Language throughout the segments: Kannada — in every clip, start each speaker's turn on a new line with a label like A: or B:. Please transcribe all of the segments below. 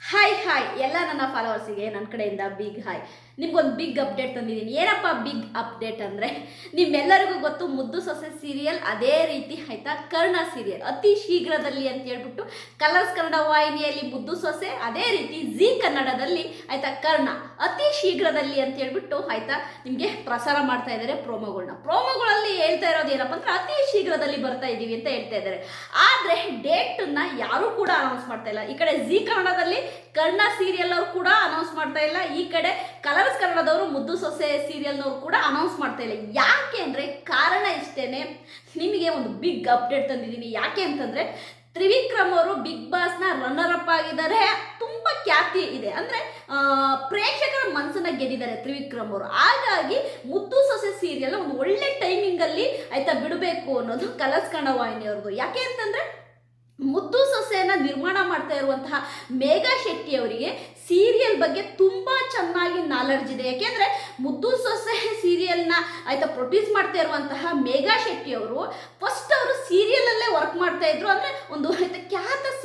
A: ಹಾಯ್ ಹಾಯ್ ಎಲ್ಲ ನನ್ನ ಫಾಲೋವರ್ಸಿಗೆ ನನ್ನ ಕಡೆಯಿಂದ ಬಿಗ್ ಹಾಯ್ ನಿಮ್ಗೊಂದು ಬಿಗ್ ಅಪ್ಡೇಟ್ ತಂದಿದ್ದೀನಿ. ಏನಪ್ಪ ಬಿಗ್ ಅಪ್ಡೇಟ್ ಅಂದರೆ? ನಿಮ್ಮೆಲ್ಲರಿಗೂ ಗೊತ್ತು, ಮುದ್ದು ಸೊಸೆ ಸೀರಿಯಲ್ ಅದೇ ರೀತಿ ಆಯ್ತಾ? ಕರ್ಣ ಸೀರಿಯಲ್ ಅತಿ ಶೀಘ್ರದಲ್ಲಿ ಅಂತ ಹೇಳ್ಬಿಟ್ಟು ಕಲರ್ಸ್ ಕನ್ನಡ ವಾಹಿನಿಯಲ್ಲಿ ಮುದ್ದು ಸೊಸೆ, ಅದೇ ರೀತಿ ಜಿ ಕನ್ನಡದಲ್ಲಿ ಆಯಿತಾ? ಕರ್ಣ. ಅತಿ ಶೀಘ್ರದಲ್ಲಿ ಅಂತ ಹೇಳ್ಬಿಟ್ಟು ಆಯಿತಾ? ನಿಮಗೆ ಪ್ರಸಾರ ಮಾಡ್ತಾ ಇದ್ದಾರೆ ಪ್ರೋಮೋಗಳನ್ನ ಪ್ರೋಮೋಗಳಲ್ಲಿ ಹೇಳ್ತಾ ಇರೋದು ಏನಪ್ಪ ಅಂದ್ರೆ ಅತಿ ಶೀಘ್ರದಲ್ಲಿ ಬರ್ತಾ ಇದ್ದೀವಿ ಅಂತ ಹೇಳ್ತಾ ಇದ್ದಾರೆ. ಆದರೆ ಡೇಟನ್ನು ಯಾರೂ ಕೂಡ ಅನೌನ್ಸ್ ಮಾಡ್ತಾ ಇಲ್ಲ. ಈ ಕಡೆ ಜಿ ಕನ್ನಡದಲ್ಲಿ ಕರ್ಣ ಸೀರಿಯಲ್ ಅವರು ಕೂಡ ಅನೌನ್ಸ್ ಮಾಡ್ತಾ ಇಲ್ಲ. ಈ ಕಡೆ ಕಲರ್ಸ್ ಕನ್ನಡದವರು ಮುದ್ದು ಸೊಸೆ ಸೀರಿಯಲ್ನವರು ಕೂಡ ಅನೌನ್ಸ್ ಮಾಡ್ತಾ ಇಲ್ಲ. ಯಾಕೆ ಅಂದರೆ ಕಾರಣ ಇಷ್ಟೇನೆ. ನಿಮಗೆ ಒಂದು ಬಿಗ್ ಅಪ್ಡೇಟ್ ತಂದಿದ್ದೀನಿ ಯಾಕೆ ಅಂತಂದರೆ ತ್ರಿವಿಕ್ರಮ್ ಅವರು ಬಿಗ್ ಬಾಸ್ನ ರನ್ನರ್ ಅಪ್ ಆಗಿದ್ದಾರೆ. ತುಂಬ ಖ್ಯಾತಿ ಇದೆ. ಅಂದರೆ ಪ್ರೇಕ್ಷಕರ ಮನಸ್ಸನ್ನ ಗೆದ್ದಿದ್ದಾರೆ ತ್ರಿವಿಕ್ರಮ್ ಅವರು. ಹಾಗಾಗಿ ಮುದ್ದು ಸೊಸೆ ಸೀರಿಯಲ್ ಒಂದು ಒಳ್ಳೆ ಟೈಮಿಂಗಲ್ಲಿ ಆಯಿತಾ ಬಿಡಬೇಕು ಅನ್ನೋದು ಕಲರ್ಸ್ ಕನ್ನಡ ಯಾಕೆ ಅಂತಂದರೆ ಮುದ್ದು ಸೊಸೆಯನ್ನ ನಿರ್ಮಾಣ ಮಾಡ್ತಾ ಇರುವಂತಹ ಮೇಘಾ ಶೆಟ್ಟಿ ಅವರಿಗೆ ಸೀರಿಯಲ್ ಬಗ್ಗೆ ತುಂಬ ಚೆನ್ನಾಗಿ ನಾಲೆಡ್ಜ್ ಇದೆ. ಯಾಕೆಂದರೆ ಮುದ್ದು ಸೊಸೆ ಸೀರಿಯಲ್ನ ಆಯಿತಾ ಪ್ರೊಡ್ಯೂಸ್ ಮಾಡ್ತಾ ಇರುವಂತಹ ಮೇಘಾ ಶೆಟ್ಟಿ ಅವರು ಫಸ್ಟ್ ಅವರು ಸೀರಿಯಲಲ್ಲೇ ವರ್ಕ್ ಮಾಡ್ತಾ ಇದ್ರು ಅಂದರೆ ಒಂದು ಆಯ್ತಾ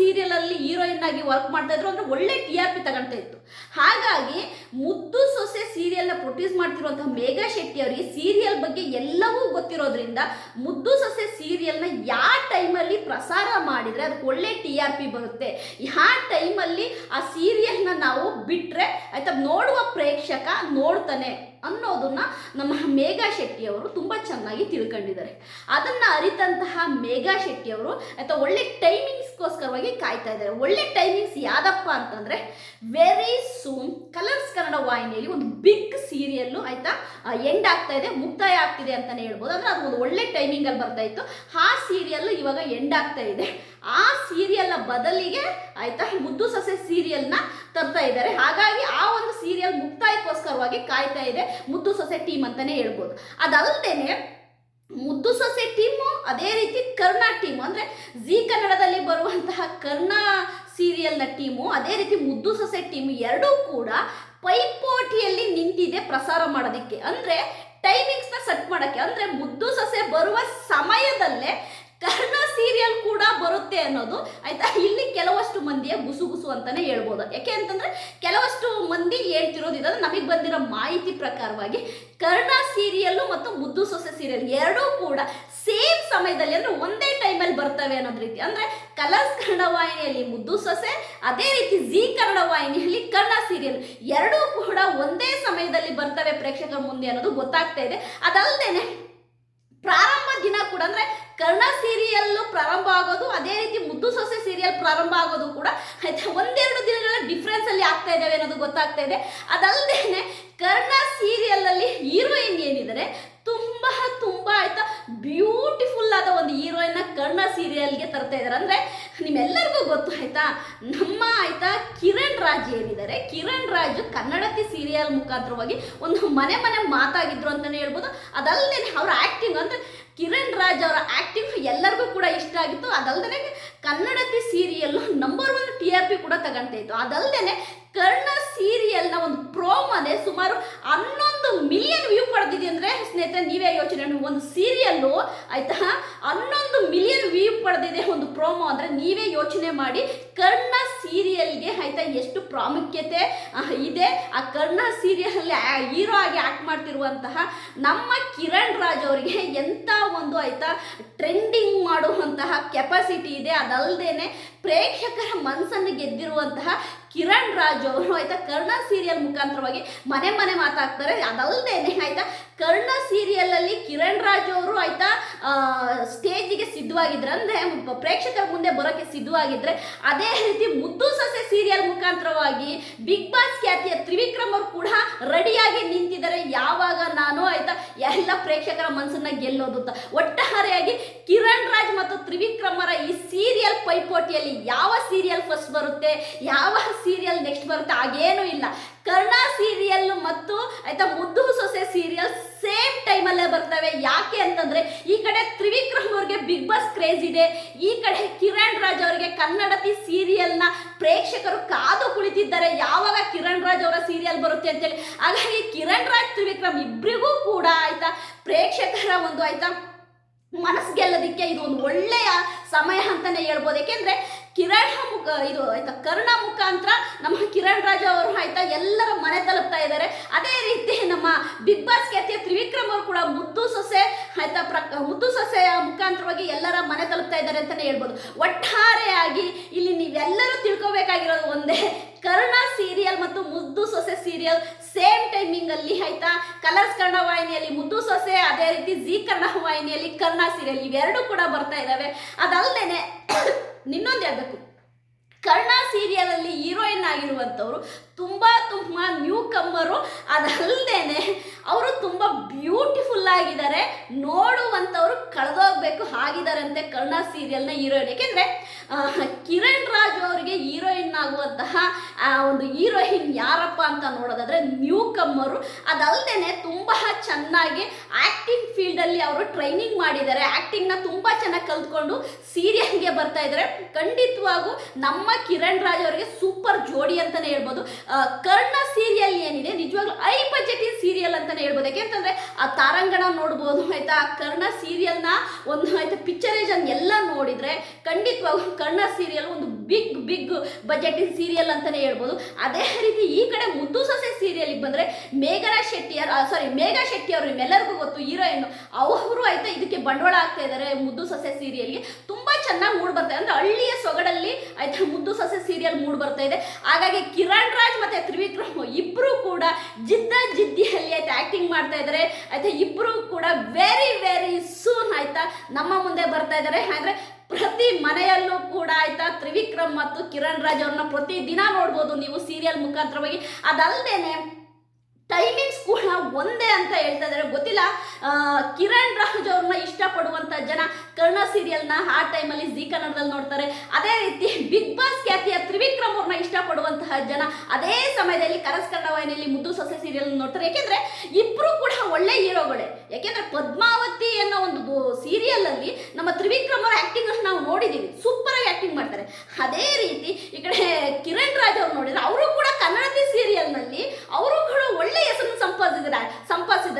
A: ಖ್ಯಾತ ಸೀರಿಯಲಲ್ಲಿ ಹೀರೋಯಿನ್ ಆಗಿ ವರ್ಕ್ ಮಾಡ್ತಾ ಇದ್ರು ಅಂದ್ರೆ ಒಳ್ಳೆ ಟಿ ಆರ್ ಪಿ ತಗೊಳ್ತಾ ಇತ್ತು. ಹಾಗಾಗಿ ಮುದ್ದು ಸೊಸೆ ಸೀರಿಯಲ್ನ ಪ್ರೊಡ್ಯೂಸ್ ಮಾಡ್ತಿರುವಂತಹ ಮೇಘಾ ಶೆಟ್ಟಿ ಅವರಿಗೆ ಸೀರಿಯಲ್ ಬಗ್ಗೆ ಎಲ್ಲವೂ ಗೊತ್ತಿರೋದ್ರಿಂದ ಮುದ್ದು ಸೊಸೆ ಸೀರಿಯಲ್ನ ಯಾವ ಟೈಮಲ್ಲಿ ಪ್ರಸಾರ ಮಾಡಿದರೆ ಅದಕ್ಕೆ ಒಳ್ಳೆ ಟಿ ಆರ್ ಪಿ ಬರುತ್ತೆ. ಯಾವ ಟೈಮಲ್ಲಿ ಆ ಸೀರಿಯಲ್ನ ನಾವು ಬಿಟ್ಟರೆ ಆಯ್ತಾ, ನೋಡುವ ಪ್ರೇಕ್ಷಕ ನೋಡ್ತಾನೆ ಅನ್ನೋದನ್ನ ನಮ್ಮ ಮೇಘಾ ಶೆಟ್ಟಿಯವರು ತುಂಬ ಚೆನ್ನಾಗಿ ತಿಳ್ಕೊಂಡಿದ್ದಾರೆ. ಅದನ್ನು ಅರಿತಂತಹ ಮೇಘಾ ಶೆಟ್ಟಿಯವರು ಆಯ್ತಾ, ಒಳ್ಳೆ ಟೈಮಿಂಗ್ಸ್ಗೋಸ್ಕರವಾಗಿ ಕಾಯ್ತಾ ಇದ್ದಾರೆ. ಒಳ್ಳೆ ಟೈಮಿಂಗ್ಸ್ ಯಾವ್ದಪ್ಪ ಅಂತಂದರೆ ವೆರಿ ಸೂನ್ ಕಲರ್ಸ್ ಕನ್ನಡ ವಾಹಿನಿಯಲ್ಲಿ ಒಂದು ಬಿಗ್ ಸೀರಿಯಲ್ಲು ಆಯ್ತಾ ಎಂಡ್ ಆಗ್ತಾ ಇದೆ, ಮುಕ್ತಾಯ ಆಗ್ತಿದೆ ಅಂತಲೇ ಹೇಳ್ಬೋದು. ಅಂದರೆ ಅದು ಒಂದು ಒಳ್ಳೆ ಟೈಮಿಂಗಲ್ಲಿ ಬರ್ತಾ ಇತ್ತು. ಆ ಸೀರಿಯಲ್ ಇವಾಗ ಎಂಡ್ ಆಗ್ತಾ ಇದೆ. ಆ ಸೀರಿಯಲ್ನ ಬದಲಿಗೆ ಆಯ್ತಾ, ಮುದ್ದು ಸೊಸೆ ಸೀರಿಯಲ್ನ ತರ್ತಾ ಇದ್ದಾರೆ. ಹಾಗಾಗಿ ಆ ಒಂದು ಸೀರಿಯಲ್ ಮುಕ್ತಾಯಕ್ಕೋಸ್ಕರವಾಗಿ ಕಾಯ್ತಾ ಇದೆ ಮುದ್ದು ಸೊಸೆ ಟೀಮ್ ಅಂತಾನೆ ಹೇಳ್ಬೋದು. ಅದಲ್ಲದೇನೆ ಮುದ್ದು ಸೊಸೆ ಟೀಮು ಅದೇ ರೀತಿ ಕರ್ಣ ಟೀಮ್ ಅಂದರೆ ಜಿ ಕನ್ನಡದಲ್ಲಿ ಬರುವಂತಹ ಕರ್ಣ ಸೀರಿಯಲ್ನ ಟೀಮು ಅದೇ ರೀತಿ ಮುದ್ದು ಸೊಸೆ ಟೀಮ್ ಎರಡೂ ಕೂಡ ಪೈಪೋಟಿಯಲ್ಲಿ ನಿಂತಿದೆ ಪ್ರಸಾರ ಮಾಡೋದಕ್ಕೆ. ಅಂದರೆ ಟೈಮಿಂಗ್ಸ್ನ ಸೆಟ್ ಮಾಡೋಕ್ಕೆ. ಅಂದರೆ ಮುದ್ದು ಸೊಸೆ ಬರುವ ಸಮಯದಲ್ಲೇ ಕರ್ಣ ಸೀರಿಯಲ್ ಕೂಡ ಬರುತ್ತೆ ಅನ್ನೋದು, ಆಯ್ತಾ? ಇಲ್ಲಿ ಕೆಲವಷ್ಟು ಮಂದಿಯ ಗುಸುಗುಸು ಅಂತಾನೆ ಹೇಳ್ಬೋದು. ಯಾಕೆ ಅಂತಂದ್ರೆ, ಕೆಲವಷ್ಟು ಮಂದಿ ಹೇಳ್ತಿರೋದು ಇದ್ರೆ ನಮಗೆ ಬಂದಿರೋ ಮಾಹಿತಿ ಪ್ರಕಾರವಾಗಿ ಕರ್ಣ ಸೀರಿಯಲ್ಲು ಮತ್ತು ಮುದ್ದು ಸೊಸೆ ಸೀರಿಯಲ್ ಎರಡೂ ಕೂಡ ಸೇಮ್ ಸಮಯದಲ್ಲಿ, ಅಂದ್ರೆ ಒಂದೇ ಟೈಮಲ್ಲಿ ಬರ್ತವೆ ಅನ್ನೋದು ರೀತಿ. ಅಂದ್ರೆ ಕಲರ್ಸ್ ಕನ್ನಡ ವಾಹಿನಿಯಲ್ಲಿ ಮುದ್ದು ಸೊಸೆ, ಅದೇ ರೀತಿ ಜಿ ಕನ್ನಡ ವಾಹಿನಿಯಲ್ಲಿ ಕನ್ನಡ ಸೀರಿಯಲ್ ಎರಡೂ ಕೂಡ ಒಂದೇ ಸಮಯದಲ್ಲಿ ಬರ್ತವೆ ಪ್ರೇಕ್ಷಕರ ಮುಂದೆ ಅನ್ನೋದು ಗೊತ್ತಾಗ್ತಾ ಇದೆ. ಅದಲ್ಲದೆ ಪ್ರಾರಂಭ ದಿನ ಕೂಡ ಅಂದ್ರೆ ಕರ್ಣ ಸೀರಿಯಲ್ ಪ್ರಾರಂಭ ಆಗೋದು, ಅದೇ ರೀತಿ ಮುದ್ದು ಸೊಸೆ ಸೀರಿಯಲ್ ಪ್ರಾರಂಭ ಆಗೋದು ಕೂಡ ಆಯ್ತಾ? ಒಂದೆರಡು ದಿನಗಳ ಡಿಫ್ರೆನ್ಸ್ ಅಲ್ಲಿ ಆಗ್ತಾ ಇದ್ದಾವೆ ಅನ್ನೋದು ಗೊತ್ತಾಗ್ತಾ ಇದೆ. ಅದಲ್ಲದೇನೆ ಕರ್ಣ ಸೀರಿಯಲ್ ಅಲ್ಲಿ ಹೀರೋಯಿನ್ ಏನಿದ್ದಾರೆ? ತುಂಬಾ ತುಂಬಾ ಆಯ್ತಾ ಬ್ಯೂಟಿಫುಲ್ ಆದ ಒಂದು ಹೀರೋಯಿನ್ ಕರ್ಣ ಸೀರಿಯಲ್ಗೆ ತರ್ತಾ ಇದ್ದಾರೆ ಅಂದ್ರೆ ನಿಮ್ಮೆಲ್ಲರಿಗೂ ಗೊತ್ತು ಆಯ್ತಾ? ನಮ್ಮ ಆಯ್ತಾ ಕಿರಣ್ ರಾಜ್ ಏನಿದ್ದಾರೆ? ಕಿರಣ್ ರಾಜ್ ಕನ್ನಡತಿ ಸೀರಿಯಲ್ ಮುಖಾಂತರವಾಗಿ ಒಂದು ಮನೆ ಮನೆ ಮಾತಾಗಿದ್ರು ಅಂತಾನೆ ಹೇಳ್ಬೋದು. ಅದಲ್ಲದೆ ಅವ್ರ ಆಕ್ಟಿಂಗ್ ಅಂದ್ರೆ ಕಿರಣ್ ರಾಜ್ ಅವರ ಆಕ್ಟಿಂಗ್ ಎಲ್ಲರಿಗೂ ಕೂಡ ಇಷ್ಟ ಆಗಿತ್ತು. ಅದಲ್ಲದೆ Kannadathi serial number one T R P ಕೂಡ ತಗೊಂತ ಇತ್ತು. ಅದಲ್ಲದೆ ಕರ್ಣ ಸೀರಿಯಲ್ನ ಒಂದು ಪ್ರೋಮನೆ ಸುಮಾರು ಹನ್ನೊಂದು ಮಿಲಿಯನ್ ವ್ಯೂ ಪಡೆದಿದೆ ಅಂದರೆ ಸ್ನೇಹಿತರೆ, ನೀವೇ ಯೋಚನೆ ಒಂದು ಸೀರಿಯಲ್ಲು ಆಯ್ತಾ? ಹನ್ನೊಂದು ಮಿಲಿಯನ್ ವ್ಯೂ ಪಡೆದಿದೆ ಒಂದು ಪ್ರೋಮೋ ಅಂದರೆ ನೀವೇ ಯೋಚನೆ ಮಾಡಿ. ಕರ್ಣ ಸೀರಿಯಲ್ಗೆ ಆಯ್ತಾ ಎಷ್ಟು ಪ್ರಾಮುಖ್ಯತೆ ಇದೆ. ಆ ಕರ್ಣ ಸೀರಿಯಲಲ್ಲಿ ಹೀರೋ ಆಗಿ ಆ್ಯಕ್ಟ್ ಮಾಡ್ತಿರುವಂತಹ ನಮ್ಮ ಕಿರಣ್ ರಾಜ್ ಅವರಿಗೆ ಎಂಥ ಒಂದು ಆಯ್ತಾ ಟ್ರೆಂಡಿಂಗ್ ಮಾಡುವಂತಹ ಕೆಪಾಸಿಟಿ ಇದೆ. ಅದಲ್ಲದೇನೆ ಪ್ರೇಕ್ಷಕರ ಮನಸ್ಸನ್ನು ಗೆದ್ದಿರುವಂತಹ ಕಿರಣ್ ರಾಜ್ ಅವರು ಆಯ್ತಾ ಕರ್ಣ ಸೀರಿಯಲ್ ಮುಖಾಂತರವಾಗಿ ಮನೆ ಮನೆ ಮಾತಾಡ್ತಾರೆ. ಅದಲ್ಲದೇನೆ ಆಯ್ತಾ ಕರ್ಣ ಸೀರಿಯಲಲ್ಲಿ ಕಿರಣ್ ರಾಜ್ ಅವರು ಆಯ್ತಾ ಸ್ಟೇಜಿಗೆ ಸಿದ್ಧವಾಗಿದ್ರೆ, ಅಂದರೆ ಪ್ರೇಕ್ಷಕರ ಮುಂದೆ ಬರೋಕ್ಕೆ ಸಿದ್ಧವಾಗಿದ್ರೆ, ಅದೇ ರೀತಿ ಮುದ್ದು ಸೀರಿಯಲ್ ಮುಖಾಂತರವಾಗಿ ಬಿಗ್ ಬಾಸ್ ಖ್ಯಾತಿಯ ತ್ರಿವಿಕ್ರಮ್ ಅವರು ಕೂಡ ರೆಡಿಯಾಗಿ ನಿಂತಿದ್ದಾರೆ. ಯಾವಾಗ ನಾನು ಆಯ್ತಾ, ಎಲ್ಲ ಪ್ರೇಕ್ಷಕರ ಮನಸ್ಸನ್ನ ಗೆಲ್ಲೋದು ಅಂತ. ಒಟ್ಟಾರೆಯಾಗಿ ಕಿರಣ್ ರಾಜ್ ಮತ್ತು ತ್ರಿವಿಕ್ರಮರ ಈ ಸೀರಿಯಲ್ ಪೈಪೋಟಿಯಲ್ಲಿ ಯಾವ ಸೀರಿಯಲ್ ಫಸ್ಟ್ ಬರುತ್ತೆ, ಯಾವ ಸೀರಿಯಲ್ ನೆಕ್ಸ್ಟ್ ಬರುತ್ತೆ ಹಾಗೇನೂ ಇಲ್ಲ. ಕರ್ಣ ಸೀರಿಯಲ್ ಮತ್ತು ಆಯ್ತಾ ಮುದ್ದು ಸೊಸೆ ಸೀರಿಯಲ್ ಸೇಮ್ ಟೈಮಲ್ಲೇ ಬರ್ತವೆ. ಯಾಕೆ ಅಂತಂದ್ರೆ ಈ ಕಡೆ ತ್ರಿವಿಕ್ರಮ್ ಅವ್ರಿಗೆ ಬಿಗ್ ಬಾಸ್ ಕ್ರೇಜ್ ಇದೆ. ಈ ಕಡೆ ಕಿರಣ್ ರಾಜ್ ಅವರಿಗೆ ಕನ್ನಡತಿ ಕುಳಿತಿದ್ದಾರೆ ಯಾವಾಗ ಕಿರಣ್ ರಾಜ್ ಅವರ ಸೀರಿಯಲ್ ಬರುತ್ತೆ ಅಂತೇಳಿ. ಹಾಗಾಗಿ ಕಿರಣ್ ರಾಜ್, ತ್ರಿವಿಕ್ರಮ್ ಇಬ್ಬರಿಗೂ ಕೂಡ ಆಯ್ತಾ, ಪ್ರೇಕ್ಷಕರ ಒಂದು ಆಯ್ತಾ, ಮನಸ್ಸು ಗೆಲ್ಲೋದಕ್ಕೆ ಇದು ಒಂದು ಒಳ್ಳೆಯ ಸಮಯ ಅಂತಾನೆ ಹೇಳ್ಬೋದು. ಯಾಕೆಂದ್ರೆ ಕಿರಣ್ ಮುಖ, ಇದು ಆಯ್ತಾ, ಕರ್ಣ ಮುಖಾಂತರ ನಮ್ಮ ಕಿರಣ್ ರಾಜ ಅವರು ಆಯ್ತಾ ಎಲ್ಲರ ಮನೆ ತಲುಪ್ತಾ ಇದ್ದಾರೆ. ಅದೇ ರೀತಿ ನಮ್ಮ ಬಿಗ್ ಬಾಸ್ ಖ್ಯಾತಿಯ ತ್ರಿವಿಕ್ರಮ್ ಅವರು ಕೂಡ ಮುದ್ದು ಸೊಸೆ ಆಯ್ತಾ, ಪ್ರ, ಮುದ್ದು ಸೊಸೆಯ ಮುಖಾಂತರವಾಗಿ ಎಲ್ಲರ ಮನೆ ತಲುಪ್ತಾ ಇದ್ದಾರೆ ಅಂತಾನೆ ಹೇಳ್ಬೋದು. ಒಟ್ಟಾರೆಯಾಗಿ ಇಲ್ಲಿ ನೀವೆಲ್ಲರೂ ತಿಳ್ಕೊಬೇಕಾಗಿರೋದು ಒಂದೇ ಕರ್ಣ ಸೀರಿಯಲ್ ಮತ್ತು ಮುದ್ದು ಸೊಸೆ ಸೀರಿಯಲ್ ಸೇಮ್ ಟೈಮಿಂಗ್ ಅಲ್ಲಿ ಆಯ್ತಾ? ಕಲರ್ಸ್ ಕನ್ನಡ ವಾಹಿನಿಯಲ್ಲಿ ಮುದ್ದು ಸೊಸೆ, ಅದೇ ರೀತಿ ಜಿ ಕನ್ನಡ ವಾಹಿನಿಯಲ್ಲಿ ಕರ್ಣ ಸೀರಿಯಲ್ ಇವೆರಡು ಕೂಡ ಬರ್ತಾ ಇದ್ದಾವೆ ಅದಲ್ಲದೇನೆ ಇನ್ನೊಂದು ಹೇಳ್ಬೇಕು. ಕರ್ಣ ಸೀರಿಯಲ್ ಅಲ್ಲಿ ಹೀರೋಯಿನ್ ಆಗಿರುವಂಥವ್ರು ತುಂಬ ತುಂಬ ನ್ಯೂ ಕಮ್ಮರು ಅದಲ್ಲದೇನೆ ಅವರು ತುಂಬ ಬ್ಯೂಟಿಫುಲ್ ಆಗಿದ್ದಾರೆ. ನೋಡುವಂಥವ್ರು ಕಳೆದೋಗ್ಬೇಕು ಆಗಿದ್ದಾರೆ ಅಂತೆ ಕರ್ಣ ಸೀರಿಯಲ್ನ ಹೀರೋಯಿನ್ ಯಾಕೆಂದರೆ ಕಿರಣ್ ರಾಜ್ ಅವರಿಗೆ ಹೀರೋಯಿನ್ ಆಗುವಂತಹ ಒಂದು ಹೀರೋಯಿನ್ ಯಾರಪ್ಪ ಅಂತ ನೋಡೋದಾದ್ರೆ ನ್ಯೂ ಕಮ್ಮರು ಅದಲ್ಲದೆ ತುಂಬ ಚೆನ್ನಾಗಿ ಆ್ಯಕ್ಟಿಂಗ್ ಫೀಲ್ಡಲ್ಲಿ ಅವರು ಟ್ರೈನಿಂಗ್ ಮಾಡಿದ್ದಾರೆ. ಆ್ಯಕ್ಟಿಂಗ್ನ ತುಂಬ ಚೆನ್ನಾಗಿ ಕಲ್ತ್ಕೊಂಡು ಸೀರಿಯಲ್ಗೆ ಬರ್ತಾ ಇದ್ದಾರೆ. ಖಂಡಿತವಾಗೂ ನಮ್ಮ ಕಿರಣ್ ರಾಜ್ ಅವರಿಗೆ ಸೂಪರ್ ಜೋಡಿ ಅಂತಾನೆ ಹೇಳ್ಬೋದು. ಕರ್ಣ ಸೀರಿಯಲ್ ಏನಿದೆ? ನಿಜವಾಗ್ಲೂ ಐ ಹೇಳ್ಬೋದು ಯಾಕೆಂತಂದ್ರೆ ಆ ತಾರಂಗಣ ನೋಡ್ಬೋದು, ಆಯ್ತಾ? ಕರ್ಣ ಸೀರಿಯಲ್ನ ಒಂದು, ಆಯ್ತಾ ಪಿಕ್ಚರೇಜ್ ಎಲ್ಲ ನೋಡಿದ್ರೆ ಖಂಡಿತವಾಗೂ ಕರ್ಣ ಸೀರಿಯಲ್ ಒಂದು ಬಿಗ್ ಬಿಗ್ ಬಜೆಟ್ ಸೀರಿಯಲ್ ಅಂತಾನೆ ಹೇಳ್ಬೋದು. ಅದೇ ರೀತಿ ಈ ಕಡೆ ಮುದ್ದು ಸೊಸೆ ಸೀರಿಯಲ್ಗೆ ಬಂದ್ರೆ ಮೇಘರಾಜ್ ಶೆಟ್ಟಿಯರ್ ಸಾರಿ ಮೇಘಾ ಶೆಟ್ಟಿ ಅವರು ನಿಮ್ಮೆಲ್ಲರಿಗೂ ಗೊತ್ತು ಹೀರೋಯಿನ್ ಅವರು ಬಂಡವಾಳ ಆಗ್ತಾ ಇದ್ದಾರೆ ಮುದ್ದು ಸೊಸೆ ಸೀರಿಯಲ್ಗೆ. ತುಂಬಾ ಚೆನ್ನಾಗಿ ಮೂಡ್ ಬರ್ತಾ ಅಂದ್ರೆ ಹಳ್ಳಿಯ ಸೊಗಡಲ್ಲಿ ಆಯ್ತಾ ಮುದ್ದು ಸೊಸೆ ಸೀರಿಯಲ್ ಮೂಡ್ ಬರ್ತಾ ಇದೆ. ಹಾಗಾಗಿ ಕಿರಣ್ ರಾಜ್ ಮತ್ತೆ ತ್ರಿವಿಕ್ರಮ್ ಇಬ್ರು ಕೂಡ ಜಿದ್ದ ಜಿದ್ದಿಯಲ್ಲಿ ಆಯ್ತಾ ಆಕ್ಟಿಂಗ್ ಮಾಡ್ತಾ ಇದ್ದಾರೆ ಆಯ್ತಾ ಇಬ್ರು ಕೂಡ ವೆರಿ ವೆರಿ ಸೂನ್ ಆಯ್ತಾ ನಮ್ಮ ಮುಂದೆ ಬರ್ತಾ ಇದ್ದಾರೆ ಅಂದ್ರೆ ಪ್ರತಿ ಮನೆಯಲ್ಲೂ ಕೂಡ ಆಯ್ತಾ ತ್ರಿವಿಕ್ರಮ್ ಮತ್ತು ಕಿರಣ್ ರಾಜ್ ಅವ್ರನ್ನ ಪ್ರತಿ ದಿನ ನೋಡ್ಬೋದು ನೀವು ಸೀರಿಯಲ್ ಮುಖಾಂತರವಾಗಿ. ಅದಲ್ಲದೇನೆ ಟೈಮಿಂಗ್ಸ್ ಕೂಡ ಒಂದೇ ಅಂತ ಹೇಳ್ತಾ ಇದ್ದಾರೆ. ಗೊತ್ತಿಲ್ಲ ಕಿರಣ್ ರಾಜ್ ಅವ್ರನ್ನ ಇಷ್ಟಪಡುವಂಥ ಜನ ಕರ್ಣ ಸೀರಿಯಲ್ನ ಆ ಟೈಮಲ್ಲಿ ಜಿ ಕನ್ನಡದಲ್ಲಿ ನೋಡ್ತಾರೆ. ಅದೇ ರೀತಿ ಬಿಗ್ ಬಾಸ್ ಖ್ಯಾತಿಯ ತ್ರಿವಿಕ್ರಮ್ ಅವ್ರನ್ನ ಇಷ್ಟಪಡುವಂತಹ ಜನ ಅದೇ ಸಮಯದಲ್ಲಿ ಕರಸ್ ಕನ್ನಡ ವಾಹಿನಿಯಲ್ಲಿ ಮುದ್ದು ಸೊಸೆ ಸೀರಿಯಲ್ ನೋಡ್ತಾರೆ. ಯಾಕೆಂದ್ರೆ ಇಬ್ರು ಕೂಡ ಒಳ್ಳೆ ಹೀರೋಗಳೇ. ಯಾಕೆಂದ್ರೆ ಪದ್ಮಾವತಿ ಅನ್ನೋ ಒಂದು ಸೀರಿಯಲ್ ಅಲ್ಲಿ ನಮ್ಮ ತ್ರಿವಿಕ್ರಮ್ ಅವರ ಆಕ್ಟಿಂಗ್ ನಾವು ನೋಡಿದ್ದೀವಿ ಸೂಪರ್ ಆಗಿ ಆಕ್ಟಿಂಗ್ ಮಾಡ್ತಾರೆ. ಅದೇ ರೀತಿ ಈ ಕಡೆ ಕಿರಣ್ ರಾಜ್ ಅವ್ರು ನೋಡಿದ್ರೆ, ಅವರು ಕೂಡ ಕನ್ನಡತಿ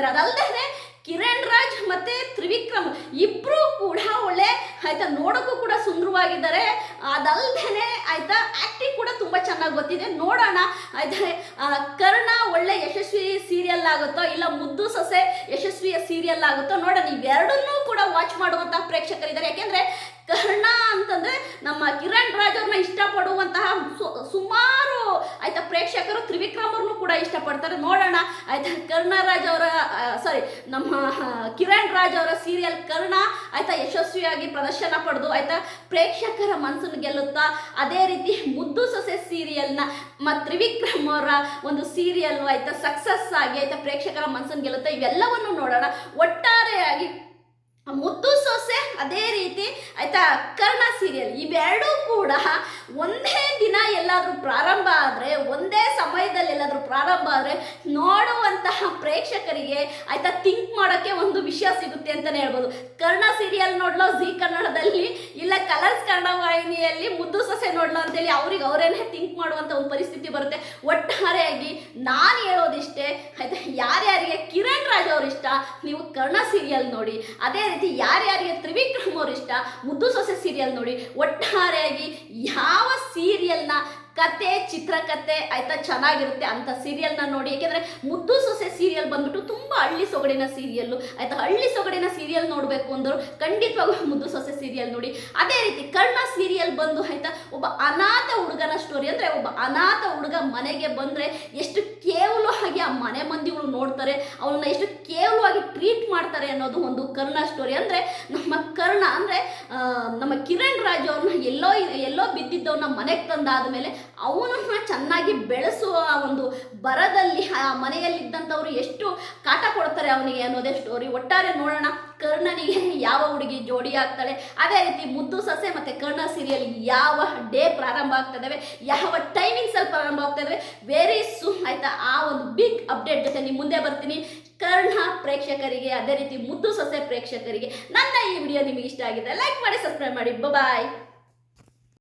A: ಸಂಪಾದಿಸಿದ್ದಾರೆ ಅದಲ್ಲದೆ ಕಿರಣ್ ರಾಜ್ ಮತ್ತೆ ತ್ರಿವಿಕ್ರಮ್ ಇಬ್ರು ಕೂಡ ಒಳ್ಳೆ ಆಯ್ತಾ ನೋಡೋಕ್ಕೂ ಕೂಡ ಸುಂದರವಾಗಿದ್ದಾರೆ. ಅದಲ್ದೇನೆ ಆಯ್ತಾ ಆಕ್ಟಿಂಗ್ ಕೂಡ ತುಂಬಾ ಚೆನ್ನಾಗಿ ಗೊತ್ತಿದೆ ನೋಡೋಣ, ಆಯ್ತಾ ಕರ್ಣ ಒಳ್ಳೆ ಯಶಸ್ವಿ ಸೀರಿಯಲ್ ಆಗುತ್ತೋ, ಇಲ್ಲ ಮುದ್ದು ಸೊಸೆ ಯಶಸ್ವಿಯ ಸೀರಿಯಲ್ ಆಗುತ್ತೋ, ನೋಡೋಣ. ಇವೆರಡನ್ನೂ ಕೂಡ ವಾಚ್ ಮಾಡುವಂತಹ ಪ್ರೇಕ್ಷಕರಿದ್ದಾರೆ. ಯಾಕೆಂದ್ರೆ ಕರ್ಣ ಅಂತಂದ್ರೆ ನಮ್ಮ ಕಿರಣ್ ರಾಜ್ ಅವ್ರನ್ನ ಇಷ್ಟಪಡುವಂತಹ ಸುಮಾರು, ಆಯ್ತಾ, ಪ್ರೇಕ್ಷಕರು ತ್ರಿವಿಕ್ರಮ್ ಕೂಡ ಇಷ್ಟಪಡ್ತಾರೆ. ನೋಡೋಣ, ಆಯ್ತಾ, ಕರ್ಣ ರಾಜ್ ಅವರ ಸಾರಿ ನಮ್ಮ ಕಿರಣ್ ರಾಜ್ ಅವರ ಸೀರಿಯಲ್ ಕರ್ಣ, ಆಯ್ತಾ, ಯಶಸ್ವಿಯಾಗಿ ಪ್ರದರ್ಶನ ಪಡೆದು, ಆಯ್ತಾ, ಪ್ರೇಕ್ಷಕರ ಗೆಲ್ಲುತ್ತಾ ಅದೇ ರೀತಿ ಮುದ್ದು ಸೊಸೆ ಸೀರಿಯಲ್ನ ಮತ್ತು ತ್ರಿವಿಕ್ರಮ್ ಅವರ ಒಂದು ಸೀರಿಯಲ್ ಆಯ್ತಾ ಸಕ್ಸಸ್ ಆಗಿ ಆಯ್ತಾ ಪ್ರೇಕ್ಷಕರ ಮನಸ್ಸನ್ನು ಗೆಲ್ಲುತ್ತಾ ಇವೆಲ್ಲವನ್ನು ನೋಡೋಣ. ಒಟ್ಟಾರೆಯಾಗಿ ಮುದ್ದು ಸೊಸೆ ಅದೇ ರೀತಿ ಆಯ್ತಾ, ಕರ್ಣ ಸೀರಿಯಲ್ ಇವೆರಡೂ ಕೂಡ ಒಂದೇ ದಿನ ಎಲ್ಲಾದರೂ ಪ್ರಾರಂಭ ಆದರೆ, ಒಂದೇ ಸಮಯದಲ್ಲಿ ಎಲ್ಲಾದರೂ ಪ್ರಾರಂಭ ಆದರೆ ನೋಡುವಂತಹ ಪ್ರೇಕ್ಷಕರಿಗೆ ಆಯ್ತಾ ಥಿಂಕ್ ಮಾಡೋಕ್ಕೆ ಒಂದು ವಿಷಯ ಸಿಗುತ್ತೆ ಅಂತಲೇ ಹೇಳ್ಬೋದು. ಕರ್ಣ ಸೀರಿಯಲ್ ನೋಡ್ಲೋ ಜಿ ಕನ್ನಡದಲ್ಲಿ, ಇಲ್ಲ ಕಲರ್ಸ್ ಕನ್ನಡ ವಾಹಿನಿಯಲ್ಲಿ ಮುದ್ದು ಸೊಸೆ ನೋಡ್ಲೋ ಅಂತೇಳಿ ಅವ್ರಿಗೆ ಅವರೇನೆ ಥಿಂಕ್ ಬರುತ್ತೆ. ಒಟ್ಟಾರೆಯಾಗಿ ನಾನು ಹೇಳೋದಿಷ್ಟೇ, ಆಯ್ತಾ? ಯಾರ್ಯಾರಿಗೆ ಕಿರಣ್ ರಾಜ್ ಅವ್ರ ಇಷ್ಟ, ನೀವು ಕರ್ಣ ಸೀರಿಯಲ್ ನೋಡಿ. ಅದೇ ರೀತಿ ಯಾರ್ಯಾರಿಗೆ ತ್ರಿವಿಕ್ರಮ್ ಅವ್ರ ಇಷ್ಟ, ಮುದ್ದು ಸೊಸೆ ಸೀರಿಯಲ್ ನೋಡಿ. ಒಟ್ಟಾರೆಯಾಗಿ ಯಾವ ಸೀರಿಯಲ್ನ ಕತೆ, ಚಿತ್ರಕತೆ ಆಯ್ತಾ ಚೆನ್ನಾಗಿರುತ್ತೆ ಅಂತ ಸೀರಿಯಲ್ನ ನೋಡಿ. ಯಾಕೆಂದ್ರೆ ಮುದ್ದು ಸೊಸೆ ಸೀರಿಯಲ್ ಬಂದ್ಬಿಟ್ಟು ತುಂಬಾ ಹಳ್ಳಿ ಸೊಗಡಿನ ಸೀರಿಯಲ್ಲು ಆಯ್ತಾ ಹಳ್ಳಿ ಸೊಗಡಿನ ಸೀರಿಯಲ್ ನೋಡಬೇಕು ಅಂದರು ಖಂಡಿತವಾಗೂ ಮುದ್ದು ಸೊಸೆ ಸೀರಿಯಲ್ ನೋಡಿ. ಅದೇ ರೀತಿ ಕರ್ಣ ಸೀರಿಯಲ್ ಬಂದು ಆಯ್ತಾ ಒಬ್ಬ ಅನಾಥ ಹುಡುಗನ ಸ್ಟೋರಿ ಅಂದ್ರೆ ಒಬ್ಬ ಅನಾಥ ಹುಡುಗ ಮನೆಗೆ ಬಂದ್ರೆ ಎಷ್ಟು ಕೇವಲವಾಗಿ ಆ ಮನೆ ಮಂದಿಗಳು ನೋಡ್ತಾರೆ ಅವನ್ನ ಎಷ್ಟು ಕೇವಲವಾಗಿ ಟ್ರೀಟ್ ಮಾಡ್ತಾರೆ ಅನ್ನೋದು ಒಂದು ಕರ್ಣ ಸ್ಟೋರಿ ಅಂದ್ರೆ ನಮ್ಮ ಕರ್ಣ ಅಂದ್ರೆ ನಮ್ಮ ಕಿರಣ್ ರಾಜ್ ಅವ್ರನ್ನ ಎಲ್ಲೋ ಎಲ್ಲೋ ಬಿದ್ದಿದ್ದವನ್ನ ಮನೆಗೆ ತಂದಾದ್ಮೇಲೆ ಅವನನ್ನ ಚೆನ್ನಾಗಿ ಬೆಳೆಸುವ ಒಂದು ಬರದಲ್ಲಿ, ಆ ಮನೆಯಲ್ಲಿದ್ದಂಥವ್ರು ಎಷ್ಟು ಕಾಟ ಕೊಡ್ತಾರೆ ಅವನಿಗೆ ಅನ್ನೋದೇ ಸ್ಟೋರಿ ಒಟ್ಟಾರೆ ನೋಡೋಣ, ಕರ್ಣನಿಗೆ ಯಾವ ಹುಡುಗಿ ಜೋಡಿ ಆಗ್ತಾಳೆ. ಅದೇ ರೀತಿ ಮುದ್ದು ಸಸೆ ಮತ್ತು ಕರ್ಣ ಸೀರಿಯಲ್ ಯಾವ ಡೇ ಪ್ರಾರಂಭ ಆಗ್ತದವೆ, ಯಾವ ಟೈಮಿಂಗ್ಸಲ್ಲಿ ಪ್ರಾರಂಭ ಆಗ್ತಾ ಇದ್ದಾವೆ ವೆರಿ ಸೂನ್ ಆಯಿತಾ, ಆ ಒಂದು ಬಿಗ್ ಅಪ್ಡೇಟ್ ಜೊತೆ ನಿಮ್ಮ ಮುಂದೆ ಬರ್ತೀನಿ. ಕರ್ಣ ಪ್ರೇಕ್ಷಕರಿಗೆ, ಅದೇ ರೀತಿ ಮುದ್ದು ಸೊಸೆ ಪ್ರೇಕ್ಷಕರಿಗೆ, ನನ್ನ ಈ ವಿಡಿಯೋ ನಿಮಗೆ ಇಷ್ಟ ಆಗಿದೆ ಲೈಕ್ ಮಾಡಿ ಸಬ್ಸ್ಕ್ರೈಬ್ ಮಾಡಿ. ಬಾಯ್